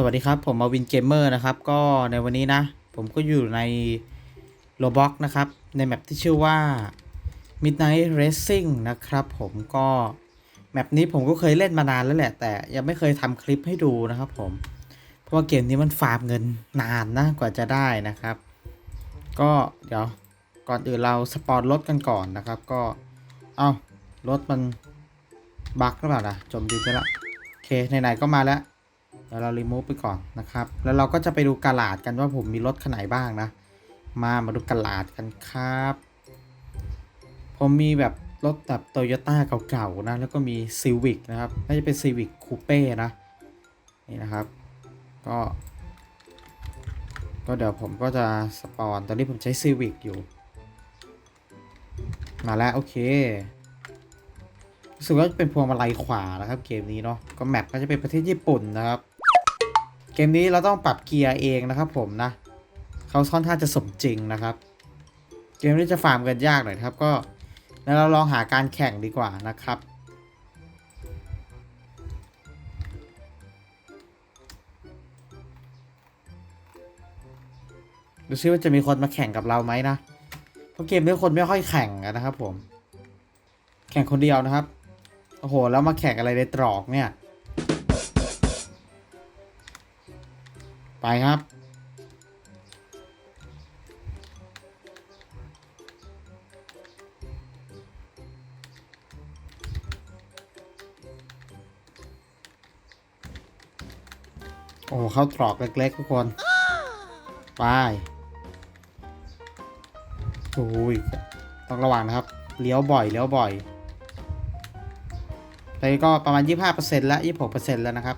สวัสดีครับ ผมมาวินเกมเมอร์นะครับ ก็ในวันนี้นะ ผมก็อยู่ในโ o บ็อกนะครับ ในแมปที่ชื่อว่า Midnight Racing นะครับ ผมก็แมปนี้ผมก็เคยเล่นมานานแล้วแหละ แต่ยังไม่เคยทำคลิปให้ดูนะครับผม เพราะว่าเกมนี้มันฟาร์มเงินนานนะกว่าจะได้นะครับ ก็เดี๋ยวก่อนอื่นเราสปอนรถกันก่อนนะครับ ก็เอ้ารถมันบั๊กหรือเปล่านะจมดินไปแล้วโอเคไหนๆก็มาแล้ว เดี๋ยวเรารีมูฟไปก่อนนะครับ แล้วเราก็จะไปดูกาลาดกันว่าผมมีรถคันไหนบ้างนะ มามาดูกาลาดกันครับ ผมมีแบบรถแบบโตโยต้าเก่าๆนะ แล้วก็มีซีวิกนะครับ น่าจะเป็นซีวิกคูเป้นะ นี่นะครับ ก็ ก็เดี๋ยวผมก็จะสปอน ตอนนี้ผมใช้ซีวิกอยู่ มาแล้ว โอเครู้สึกว่าเป็นพวงมาลัยขวานะครับเกมนี้เนาะ ก็แมปก็จะเป็นประเทศญี่ปุ่นนะครับ เกมนี้เราต้องปรับเกียร์เองนะครับผมนะเขาค่อนข้างจะสมจริงนะครับ เกมนี้จะฟาร์มกันยากหน่อยครับก็แล้วเราลองหาการแข่งดีกว่านะครับดูซิว่าจะมีคนมาแข่งกับเราไหมนะ เพราะเกมนี้คนไม่ค่อยแข่งกันนะครับผม แข่งคนเดียวนะครับ โอ้โห แล้วมาแข่งอะไรในตรอกเนี่ย ไปครับ โอ้เข้าตรอกเล็ก ๆ ทุกคน ไปโอ้ยต้องระวังนะครับ เลี้ยวบ่อย เลี้ยวบ่อยตอนนี้ก็ประมาณ 25%แล้ว 26%แล้วนะครับ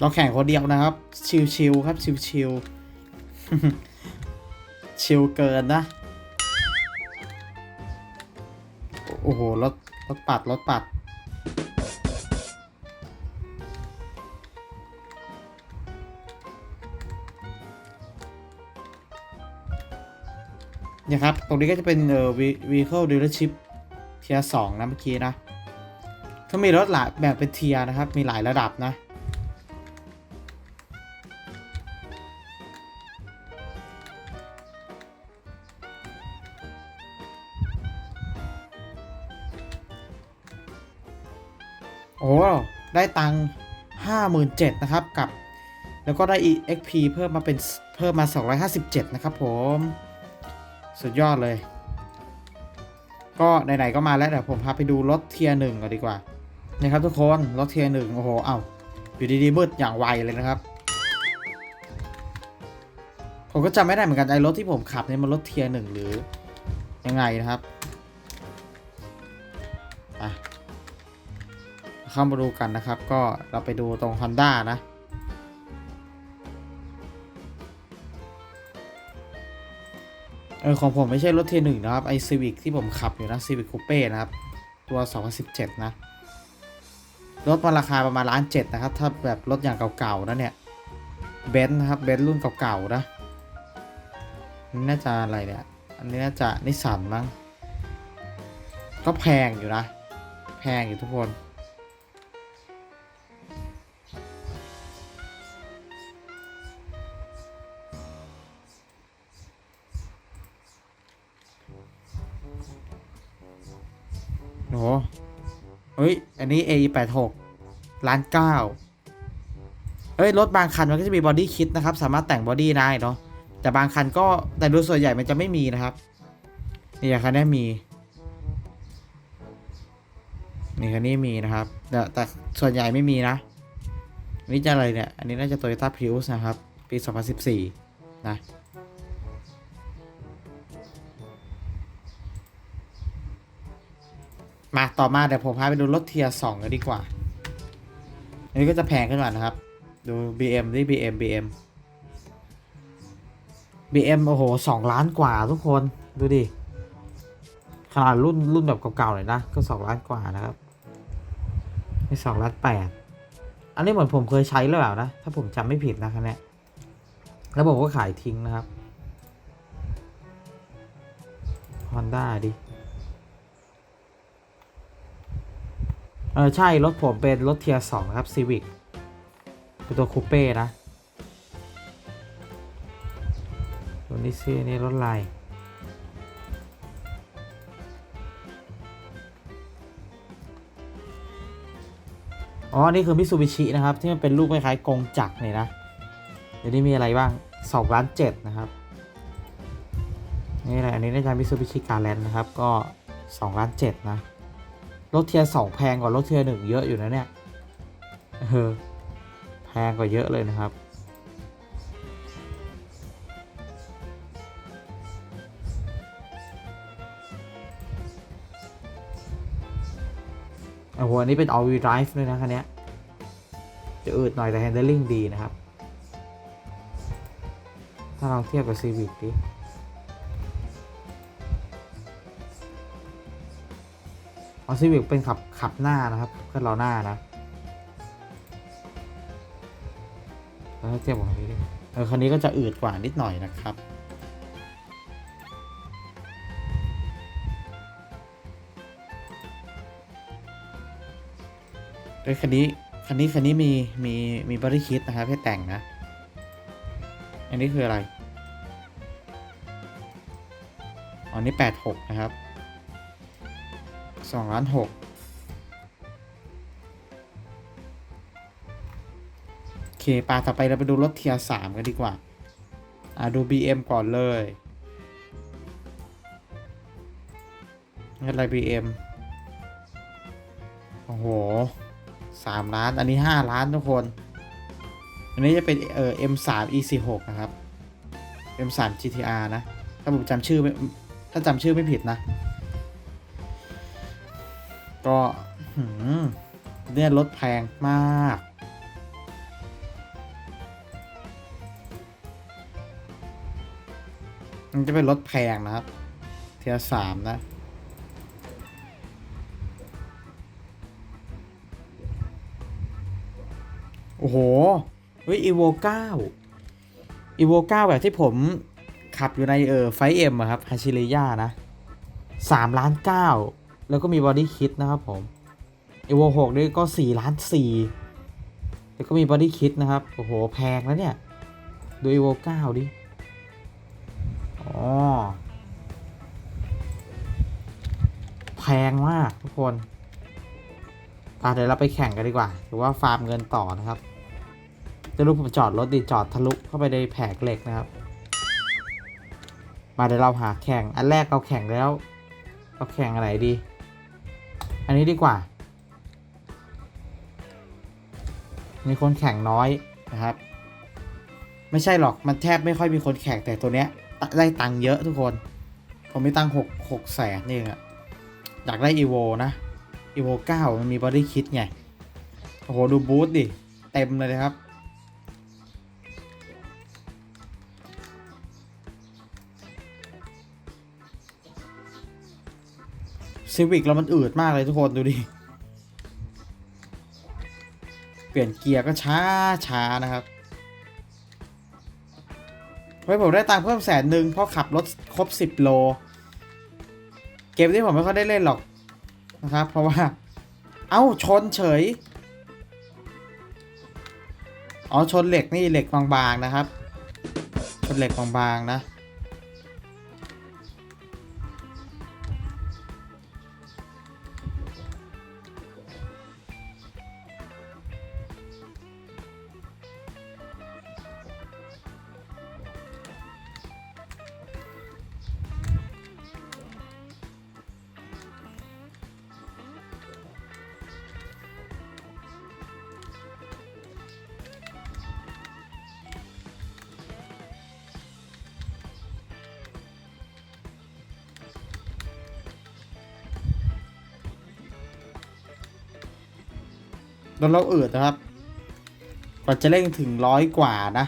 เราแข่งคนเดียวนะครับ ชิวๆครับ ชิวๆชิวเกินนะ โอ้โห รถ รถปัด รถปัด เนี่ยครับ ตรงนี้ก็จะเป็นเอ่อ vehicle dealership เทียสองนะเมื่อกี้นะถ้ามีรถหลายแบ่งเป็นเทียร์นะครับ มีหลายระดับนะ 57,000นะครับกับ แล้วก็ได้ EXP เพิ่มมาเป็นเพิ่มมา 257 นะครับผม สุดยอดเลย ก็ไหนๆก็มาแล้วเดี๋ยวผมพาไปดูรถเทียร์หนึ่งก่อนดีกว่านะครับทุกคนรถเทียร์หนึ่งโอ้โหเอา้าอยู่ดีๆมืดอย่างไวเลยนะครับ ผมก็จำไม่ได้เหมือนกันไอ้รถที่ผมขับเนี่ยมันรถเทียร์หนึ่งหรือยังไงนะครับ เข้ามาดูกันนะครับ ก็เราไปดูตรง Honda นะเออของผมไม่ใช่รถเทียหนึ่งนะครับไอซีวิกที่ผมขับอยู่นะ Civic Coupe นะครับ ตัว 2017 นะ รถมันราคาประมาณล้านเจ็ดนะครับ ถ้าแบบรถอย่างเก่าๆนะเนี่ยเบนซ์นะครับเบนซ์รุ่นเก่าๆนะนี่น่าจะอะไรเนี่ย อันนี้น่าจะนิสสันมั้งก็แพงอยู่นะ แพงอยู่ทุกคน โอ้โหเฮ้ย อันนี้ A 8 6ล้านเก้าเฮ้ย รถบางคันมันก็จะมีบอดี้คิดนะครับ สามารถแต่งบอดี้ได้เนาะ แต่บางคันก็แต่โดยส่วนใหญ่มันจะไม่มีนะครับ นี่คันนี้มี นี่คันนี้มีนะครับ แต่แต่ส่วนใหญ่ไม่มีนะ นี่จะอะไรเนี่ย อันนี้น่าจะ Toyota Prius นะครับ ปี 2014 นะ มาต่อมาเดี๋ยวผมพาไปดูรถเทียร์สองกันดีกว่า อันนี้ก็จะแพงขึ้นมานะครับ ดู BM ที่ BM BM BM โอ้โหสองล้านกว่าทุกคนดูดิขนาดรุ่นรุ่นแบบเก่าๆหน่อยนะ ก็สองล้านกว่านะครับไม่สองล้านแปดอันนี้เหมือนผมเคยใช้หรือเปล่านะ ถ้าผมจำไม่ผิดนะคันเนี้ยแล้วบอกว่าขายทิ้งนะครับ Honda ดิ ออใช่ รถผมเป็นรถเทียร์สองครับ Civic เป็นตัวคูเป้นะตัวนี้ซินี่รถลายอ๋อ นี่คือมิซูบิชินะครับ ที่มันเป็นรูปคล้ายๆกงจักรเนี่ยนะ เดี๋ยวนี้มีอะไรบ้าง2ล้านเจ็ดนะครับนี่แหละอันนี้น่าจะมิซูบิชิการแลนนะครับ ก็2ล้านเจ็ดนะ รถเทียร์สองแพงกว่ารถเทียร์หนึ่งเยอะอยู่นะเนี่ยเออแพงกว่าเยอะเลยนะครับ โอ้โหอันนี้เป็น all wheel drive ด้วยนะคันเนี้ยจะอืดหน่อยแต่ handling ดีนะครับ ถ้าเราเทียบกับ Civic ดิ อ๋อ Civic เป็นขับขับหน้านะครับขึ้นล้อหน้านะแล้วเทียบกับคันนี้ดิเออคันนี้ก็จะอืดกว่านิดหน่อยนะครับโดยคันนี้คันนี้คันนี้มีมีมีบริคิดนะครับให้แต่งนะ อันนี้คืออะไรอ๋อนี่แปดหกนะครับ สองล้านหกโอเคปาต่อไปเราไปดูรถเทียร์สามกันดีกว่า อ่าดู BM ก่อนเลยอะไร BM โอ้โหสามล้าน อันนี้ห้าล้านทุกคน อันนี้จะเป็นเอ่อ M3 E46 นะครับ M3 GTR นะ ถ้าผมจำชื่อถ้าจำชื่อไม่ผิดนะ ก็เนี่ยรถแพงมาก มันจะเป็นรถแพงนะครับ เทียสามนะโอ้โหเฮ้ย e v o 9 e v o 9แบบที่ผมขับอยู่ในเออไฟเอ็มอะครับฮาชิเ y ย่านะ3ล้าน9 แล้วก็มีบอดี้คิดนะครับผม e v o 6นี่ก็4ล้าน4แล้วก็มีบอดี้คิดนะครับ โอ้โห แพงแล้วเนี่ย ดู e v o 9ดิ อ๋อ แพงมากทุกคนอะเดี๋ยวเราไปแข่งกันดีกว่า หรือว่าฟาร์มเงินต่อนะครับจะรู้ผมจอดรถดิจอดทะลุเข้าไปในแผงเหล็กนะครับ มาเดี๋ยวเราหาแข่ง อันแรกเราแข่งแล้ว เราแข่งอะไรดี อันนี้ดีกว่า มีคนแข่งน้อยนะครับ ไม่ใช่หรอกมันแทบไม่ค่อยมีคนแข่งแต่ตัวเนี้ยได้ตังค์เยอะทุกคน ผมมีตังค์หกหกแสนเองอะอยากได้อีโวนะอีโวเก้ามันมีบอดี้คิดไง โอ้โห ดูบูธดิ เต็มเลยนะครับ ซีวิกแล้วมันอืดมากเลยทุกคนดูดิ เปลี่ยนเกียร์ก็ช้าช้านะครับเฮ้ยผมได้ตังค์เพิ่มแสนหนึ่งเพราะขับรถครบ10โล เกมที่ผมไม่ค่อยได้เล่นหรอกนะครับ เพราะว่า เอ้าชนเฉย อ๋อชนเหล็กนี่เหล็กบางๆนะครับ ชนเหล็กบางๆนะ โดนเราอืดนะครับ กว่าจะเร่งถึงร้อยกว่านะ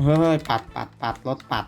เฮ้ย ปัดปัดปัดรถปัด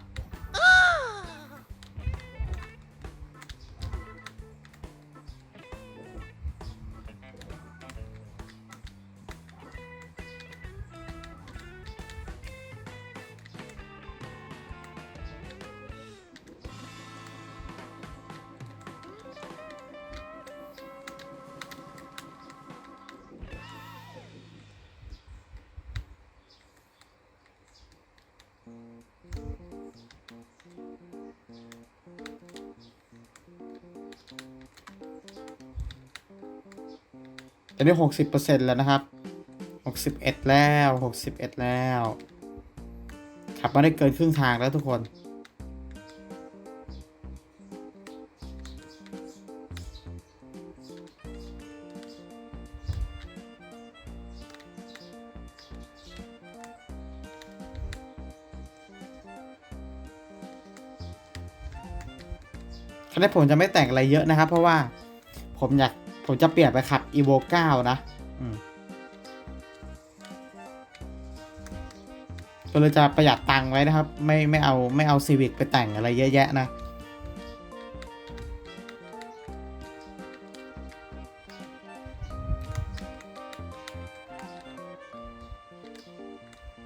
ตอนนี้หกสิบเปอร์เซ็นแล้วนะครับหกสิบเอ็ดแล้วหกสิบเอ็ดแล้ว ขับมาได้เกินครึ่งทางแล้วทุกคนคราวนี้ผมจะไม่แต่งอะไรเยอะนะครับ เพราะว่าผมอยาก ผมจะเปลี่ยนไปขับ evo 9 นะอืมก็เลยจะประหยัดตังค์ไว้นะครับ ไม่ไม่เอาไม่เอา Civic ไปแต่งอะไรเยอะแยะนะ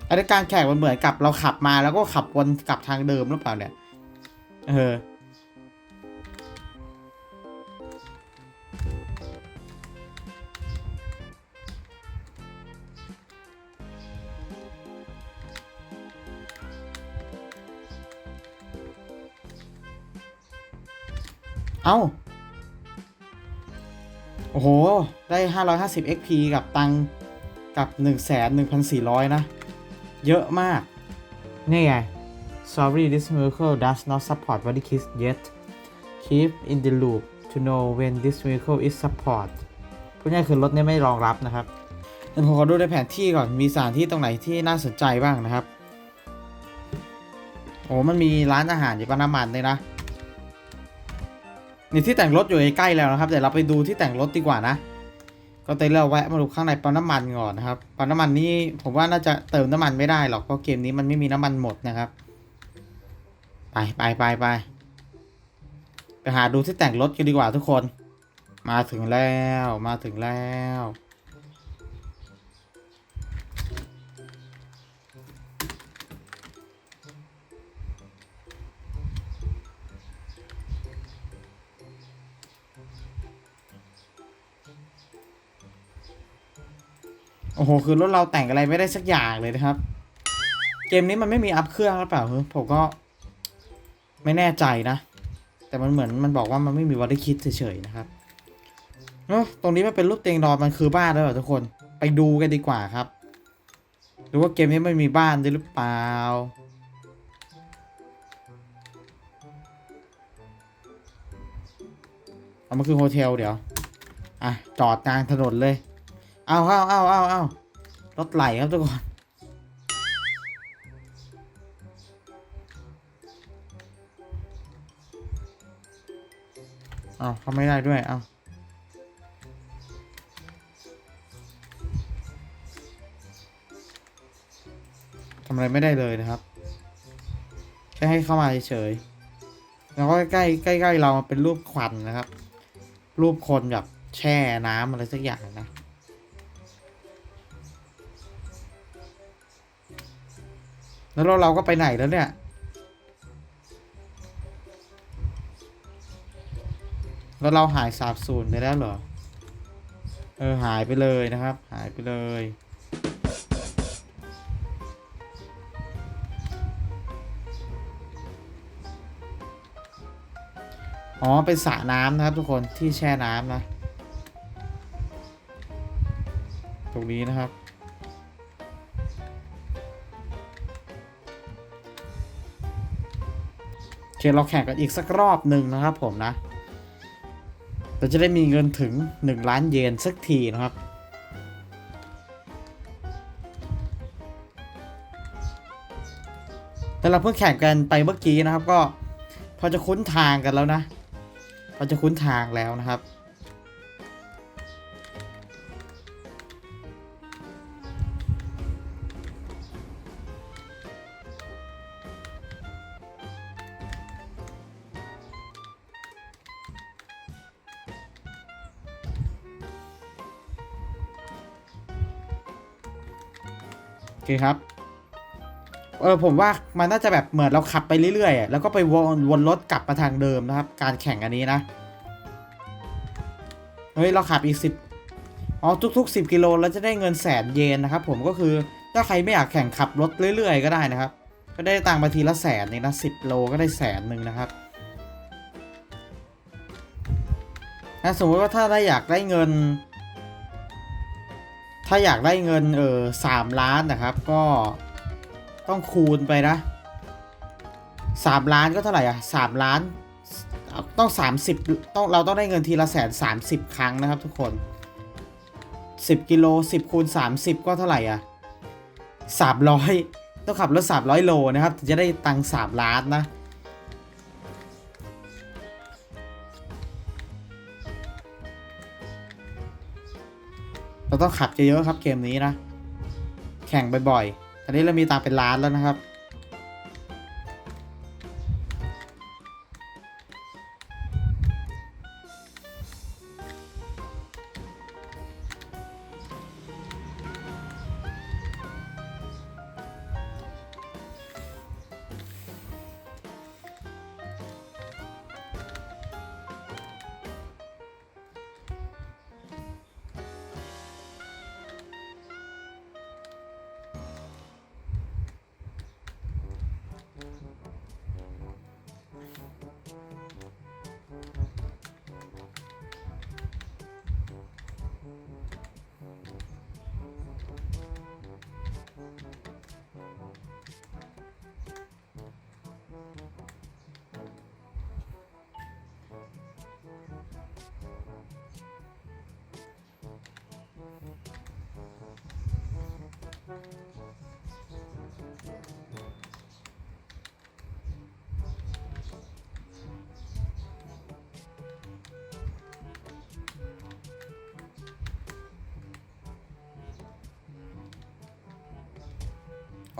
อันนี้การแข่งมันเหมือนกับเราขับมาแล้วก็ขับวนกลับทางเดิมหรือเปล่าเนี่ย เออ เอ้า โอ้โห ได้ 550 XP กับตังกับ 1,1,400 นะ เยอะมาก นี่ไง Sorry this vehicle does not support body kit yet keep in the loop to know when this vehicle is support พูดง่ายคือรถเนี้ไม่รองรับนะครับเดี๋ยวผมขอดูในแผนที่ก่อน มีสถานที่ตรงไหนที่น่าสนใจบ้างนะครับ โอ้มันมีร้านอาหารอยู่ปั๊มน้ำมันเลยนะ นี่ที่แต่งรถอยู่ใกล้แล้วนะครับเดี๋ยวเราไปดูที่แต่งรถดีกว่านะ ก็เตยเราแวะมาดูข้างในปั๊มน้ำมันก่อนนะครับปั๊มน้ำมันนี่ผมว่าน่าจะเติมน้ำมันไม่ได้หรอกเพราะเกมนี้มันไม่มีน้ำมันหมดนะครับ ไปไปไปไปไปหาดูที่แต่งรถกันดีกว่าทุกคน มาถึงแล้วมาถึงแล้ว โอ้โห คือรถเราแต่งอะไรไม่ได้สักอย่างเลยนะครับ เกมนี้มันไม่มีอัพเครื่องหรือเปล่าเฮ้ยผมก็ ไม่แน่ใจนะ แต่มันเหมือนมันบอกว่ามันไม่มีวัตถุคิดเฉยๆนะครับเอ้อตรงนี้มันเป็นรูปเตียงนอนมันคือบ้านแล้วเหรอทุกคน ไปดูกันดีกว่าครับ หรือว่าเกมนี้ไม่มีบ้านด้วยหรือเปล่า เอามาคือโฮเทลเดี๋ยว อะ จอดกลางถนนเลย เอาเอาเอาเอาเอารถไหลครับทุกคนเอาเขาไม่ได้ด้วยเอาทำอะไรไม่ได้เลยนะครับ แค่ให้เข้ามาเฉยๆ แล้วก็ใกล้ใกล้ใกล้ๆเราเป็นรูปควันนะครับ รูปคนแบบแช่น้ำอะไรสักอย่างนะ แล้วเราเราก็ไปไหนแล้วเนี่ย แล้วเราหายสาบสูญไปแล้วเหรอ เออหายไปเลยนะครับ หายไปเลย อ๋อ เป็นสระน้ำนะครับทุกคนที่แช่น้ำนะ ตรงนี้นะครับ เคเราแข่งกันอีกสักรอบหนึ่งนะครับผมนะ เราจะได้มีเงินถึง 1 ล้านเยนสักทีนะครับแต่เราเพิ่งแข่งกันไปเมื่อกี้นะครับก็พอจะคุ้นทางกันแล้วนะ พอจะคุ้นทางแล้วนะครับ เคครับ เออผมว่ามันน่าจะแบบเหมือนเราขับไปเรื่อยๆ แล้วก็ไปวนวนรถกลับมาทางเดิมนะครับ การแข่งอันนี้นะ เฮ้ยเราขับอีกสิบอ๋อทุก ๆ 10 กิโลเราจะได้เงินแสนเยนนะครับ ผมก็คือถ้าใครไม่อยากแข่งขับรถเรื่อย ๆ ก็ได้นะครับ ก็ได้ตังค์มาทีละแสนเองนะสิบโลก็ได้แสนหนึ่งนะครับถ้าสมมติว่าถ้าได้อยากได้เงิน ถ้าอยากได้เงินเออสามล้านนะครับ ก็ต้องคูณไปนะสามล้านก็เท่าไหร่อะสามล้านต้องสามสิบต้องเราต้องได้เงินทีละแสนสามสิบครั้งนะครับทุกคนสิบกิโลสิบคูณสามสิบก็เท่าไหร่อะสามร้อยต้องขับรถสามร้อยโลนะครับถึงจะได้ตังค์สามล้านนะ เราต้องขับเยอะๆครับเกมนี้นะ แข่งบ่อยๆตอนนี้เรามีตังเป็นล้านแล้วนะครับ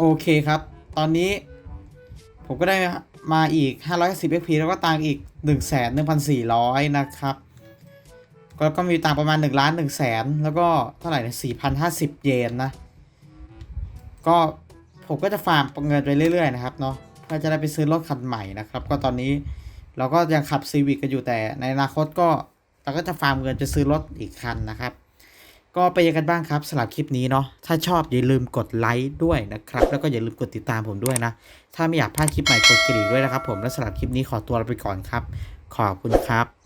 โอเคครับ ตอนนี้ผมก็ได้มาอีก 510 XP แล้วก็ตังอีก 1 1 4 0 0 นะครับ ก็ก็มีตังประมาณ 1 ล้าน1แสน แล้วก็เท่าไหร่นะ4,050 เยนนะ ก็ผมก็จะฟาร์มเงินไปเรื่อยๆนะครับเนาะเพื่อจะได้ไปซื้อรถคันใหม่นะครับ ก็ตอนนี้เราก็ยังขับซีวิกกันอยู่แต่ในอนาคตก็เราก็จะฟาร์มเงินจะซื้อรถอีกคันนะครับ ก็ไปยังกันบ้างครับสำหรับคลิปนี้เนาะถ้าชอบอย่าลืมกดไลค์ด้วยนะครับ แล้วก็อย่าลืมกดติดตามผมด้วยนะ ถ้าไม่อยากพลาดคลิปใหม่กดกระดิ่งด้วยนะครับ ผมและสำหรับคลิปนี้ขอตัวลาไปก่อนครับ ขอบคุณครับ